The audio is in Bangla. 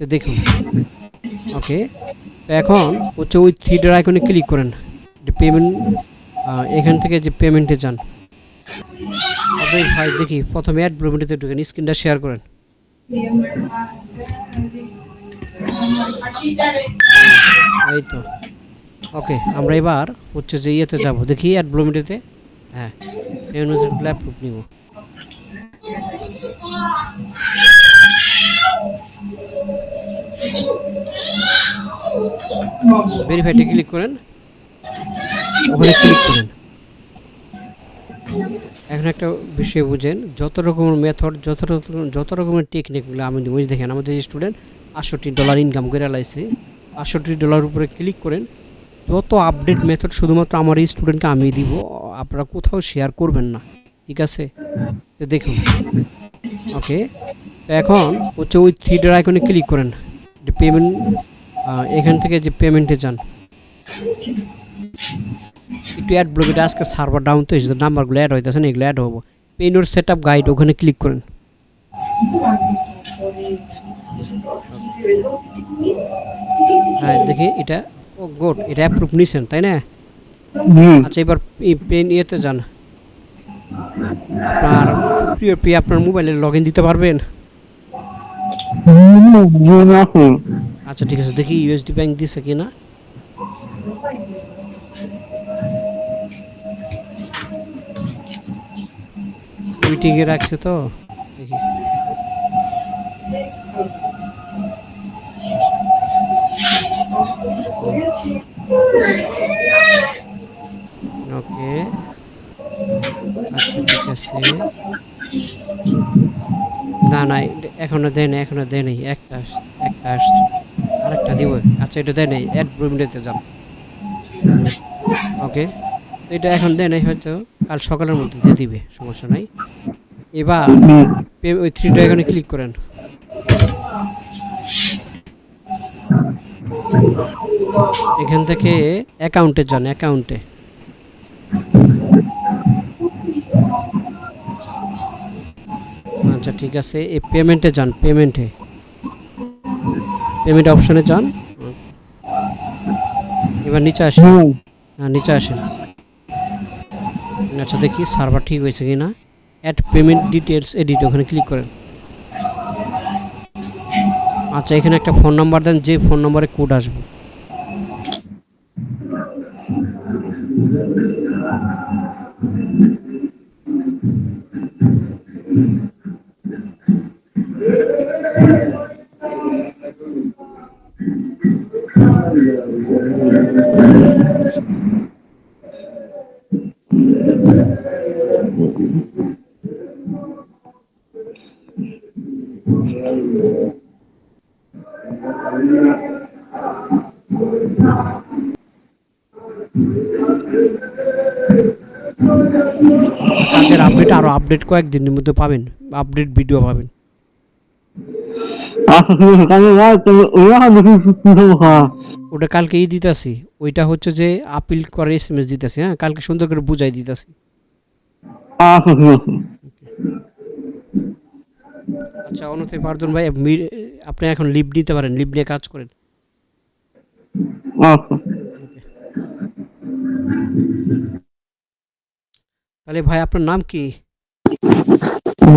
তো দেখুন। ওকে তো এখন হচ্ছে ওই থ্রি ডট আইকনে ক্লিক করেন। পেমেন্ট এখান থেকে যে পেমেন্টে যান। ভাই দেখি, প্রথমে অ্যাড ব্লুমেন্টে ঢুকেন স্ক্রিনটা শেয়ার করেন। এই তো। ওকে আমরা এবার হচ্ছে যে ইয়েতে যাব। দেখি অ্যাড ব্লুমেন্টেতে হ্যাঁ ল্যাপটপ নিব। ভেরিফাইতে ক্লিক করেন। ওখানে ক্লিক করেন। এখন একটা বিষয় বুঝেন, যত রকমের মেথড যত যত রকমের টেকনিকগুলো আমি যে দেখেন, আমাদের স্টুডেন্ট আটষট্টি ডলার ইনকাম করে লাইছে, আটষট্টি ডলার উপরে ক্লিক করেন, যত আপডেট মেথড শুধুমাত্র আমার এই স্টুডেন্টকে আমি দিব, আপনারা কোথাও শেয়ার করবেন না, ঠিক আছে? দেখুন ওকে এখন হচ্ছে ওই থ্রি ডট আইকনে ক্লিক করেন। পেমেন্ট এখান থেকে যে পেমেন্টে যান। একটু অ্যাড ব্লকেটে আজকে সার্ভার ডাউন তো হয়েছে নাম্বারগুলো অ্যাড হইতেছে না এগুলো অ্যাড হব। পেইনোর সেট আপ গাইড ওখানে ক্লিক করেন। হ্যাঁ দেখি এটা ও গুড এটা অ্যাপ্রুভ নিছেন তাই না? আচ্ছা এবার পেন ইয়েতে যান। আপনার প্রিয় প্রিয় আপনার মোবাইলে লগ ইন দিতে পারবেন? আচ্ছা ঠিক আছে। দেখি ইউএসডি ব্যাংক দিছে কি না মিটিংয়ে রাখছে তো। দেখি। ওকে। আচ্ছা ঠিক আছে। না না, এখনও দেয় নাই, এখনও দেয় নাই, একটা একটা আসছে আরেকটা দিব। আচ্ছা এটা দেয় নাই অ্যাড ব্রুমিনেতে যান ওকে এটা এখন দেয় নাই হয়তো, কাল সকালের মধ্যে দিয়ে দিবে, সমস্যা নাই। এবার ওই থ্রি ড্রাগনে ক্লিক করেন। এখান থেকে অ্যাকাউন্টে যান অ্যাকাউন্টে আচ্ছা ঠিক আছে। এই পেমেন্টে যান পেমেন্টে পেমেন্ট অপশনে যান। এবার নিচে আসেন। হ্যাঁ নিচে আসেন। আচ্ছা দেখি সার্ভার ঠিক হয়েছে কি না অ্যাড পেমেন্ট ডিটেলস এডিট ওখানে ক্লিক করেন। আচ্ছা এখানে একটা ফোন নাম্বার দেন যে ফোন নম্বরে কোড আসবে। কাজের আপডেট আরও আপডেট কয়েকদিনের মধ্যে পাবেন আপডেট ভিডিও পাবেন আচ্ছা ঠিক আছে তাহলে রাত ওরা দেখি কি সমস্যা ওটা কালকে ই দিতেছি। ওইটা হচ্ছে যে আপিল করে এস এম এস দিতেছি হ্যাঁ? কালকে সুন্দর করে বুঝাই দিতেছি। আচ্ছা আচ্ছা পারদন ভাই আপনি এখন লিভ নিতে পারেন লিভ নিয়ে কাজ করেন। তাহলে ভাই আপনার নাম কি?